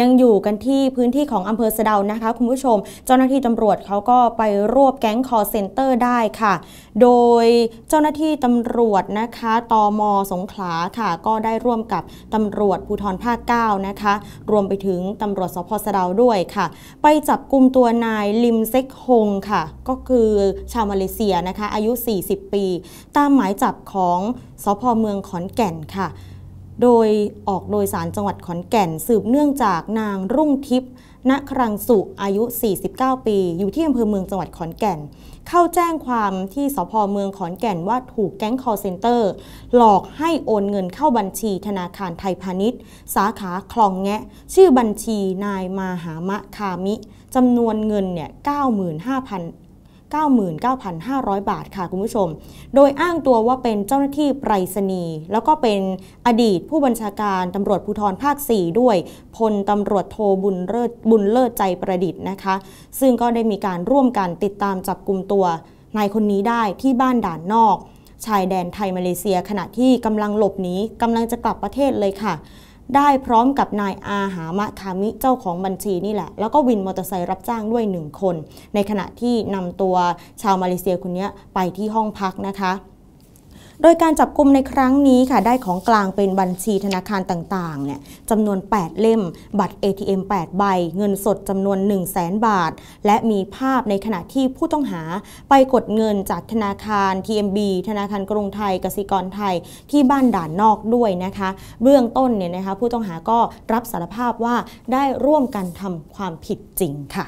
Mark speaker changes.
Speaker 1: ยังอยู่กันที่พื้นที่ของอำเภอสะเดานะคะ คุณผู้ชม เจ้าหน้าที่ตำรวจเขาก็ไปรวบแก๊งคอร์เซนเตอร์ได้ค่ะ โดยเจ้าหน้าที่ตำรวจนะคะตอมสงขลาค่ะ ก็ได้ร่วมกับตำรวจภูธรภาค 9 นะคะ รวมไปถึงตำรวจสพสะเดาด้วยค่ะ ไปจับกลุ่มตัวนายลิมเซ็กฮงค่ะ ก็คือชาวมาเลเซียนะคะ อายุ 40 ปี ตามหมายจับของสพเมืองขอนแก่นค่ะ โดยออกโดยสารจังหวัดขอนแก่น สืบเนื่องจากนางรุ่งทิพย์ณครังสุอายุ 49 ปี อยู่ที่อำเภอเมืองจังหวัดขอนแก่น เข้าแจ้งความที่สพเมืองขอนแก่นว่าถูกแก๊งคอร์เซนเตอร์ หลอกให้โอนเงินเข้าบัญชีธนาคารไทยพาณิชย์ สาขาคลองแงะ ชื่อบัญชีนายมาหามะคามิจำนวนเงินเนี่ย 95,000 99,500 บาทค่ะคุณผู้ชม โดยอ้างตัวว่าเป็นเจ้าหน้าที่ไปรษณีย์แล้วก็เป็นอดีตผู้บัญชาการตำรวจภูธรภาค 4 ด้วย พลตำรวจโทบุญเลิศบุญเลิศใจประดิษฐ์นะคะ ซึ่งก็ได้มีการร่วมกันติดตามจับกลุ่มตัวนายคนนี้ได้ที่บ้านด่านนอก ชายแดนไทยมาเลเซีย ขณะที่กำลังหลบหนีกำลังจะกลับประเทศเลยค่ะ ได้พร้อมกับนายอาหามะคามิเจ้าของบัญชีนี่แหละ แล้วก็วินมอเตอร์ไซค์รับจ้างด้วยหนึ่งคน ในขณะที่นำตัวชาวมาเลเซียคนนี้ไปที่ห้องพักนะคะ โดยการจับกลุ่มในครั้งนี้ค่ะได้ของกลางเป็นบัญชีธนาคารต่างๆเนี่ยจำนวน 8 เล่ม บัตร ATM 8 ใบ เงินสดจำนวน 1 0 0 0 0แบาท และมีภาพในขณะที่ผู้ต้องหาไปกดเงินจากธนาคาร TMB ธนาคารกรุงไทยกสิกรไทยที่บ้านด่านนอกด้วยนะคะ เบื้องต้นเนี่ยนะคะผู้ต้องหาก็รับสารภาพว่าได้ร่วมกันทำความผิดจริงค่ะ